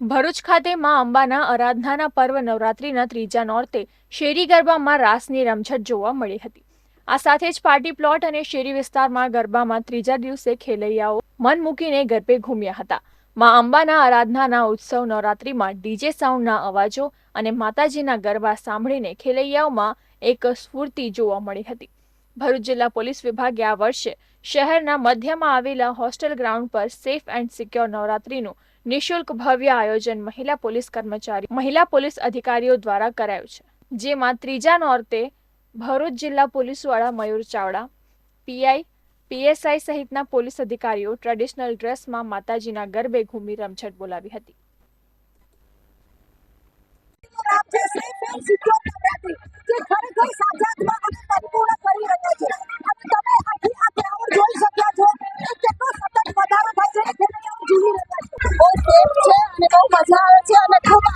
ભરૂચ ખાતે માં અંબાના આરાધનાના પર્વ નવરાત્રિના ત્રીજા નોરતે શેરી ગરબામાં રાસની રમઝટ જોવા મળી હતી. આ સાથે જ પાર્ટી પ્લોટ અને શેરી વિસ્તારમાં ગરબામાં ત્રીજા દિવસે ખેલૈયાઓ મન મૂકીને ગરબે ઘૂમ્યા હતા. માં અંબાના આરાધનાના ઉત્સવ નવરાત્રિમાં ડીજે સાઉન્ડના અવાજો અને માતાજીના ગરબા સાંભળીને ખેલૈયાઓમાં એક સ્ફૂર્તિ જોવા મળી હતી. ભરૂચ જિલ્લા પોલીસ વિભાગે આ વર્ષે શહેરના મધ્યમાં આવેલા હોસ્ટેલ ગ્રાઉન્ડ પર સેફ એન્ડ સિક્યોર નવરાત્રીનું નિઃશુલ્ક ભવ્ય આયોજન મહિલા પોલીસ કર્મચારી, મહિલા પોલીસ અધિકારીઓ દ્વારા કરાયું છે. જેમાં ત્રીજા નોરતે ભરૂચ જિલ્લા પોલીસ વડા મયુર ચાવડા, પીઆઈ, પીએસઆઈ સહિતના પોલીસ અધિકારીઓ ટ્રેડિશનલ ડ્રેસમાં માતાજીના ગરબે ઘૂમી રમઝટ બોલાવી હતી. ખરેખર 啊这样的头发